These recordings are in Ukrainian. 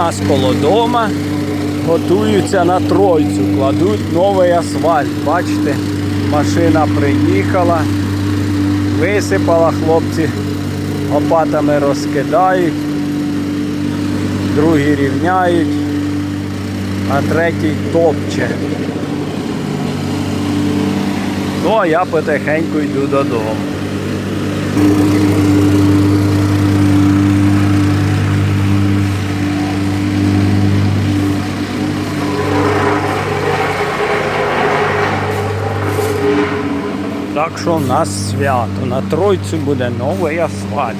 нас коло дома готуються на тройцю, кладуть новий асфальт. Бачите, машина приїхала, висипала, хлопці лопатами розкидають, другі рівняють, а третій топче. Ну, а я потихеньку йду додому. Так що в нас свято. На тройцю буде новий асфальт.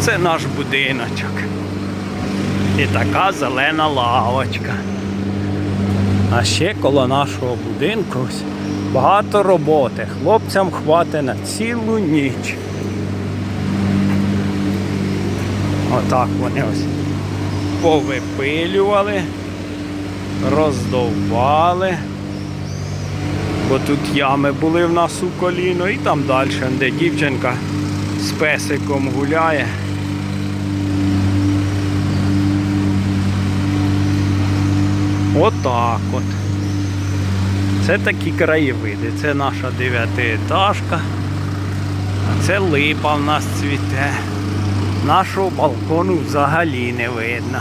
Це наш будиночок. І така зелена лавочка. А ще коло нашого будинку багато роботи. Хлопцям хватить на цілу ніч. Отак вони ось повипилювали, роздовбали. Бо тут ями були в нас у коліно і там далі, де дівчинка з песиком гуляє. Отак от. Це такі краєвиди. Це наша дев'ятиетажка. А це липа в нас цвіте. Нашого балкону взагалі не видно.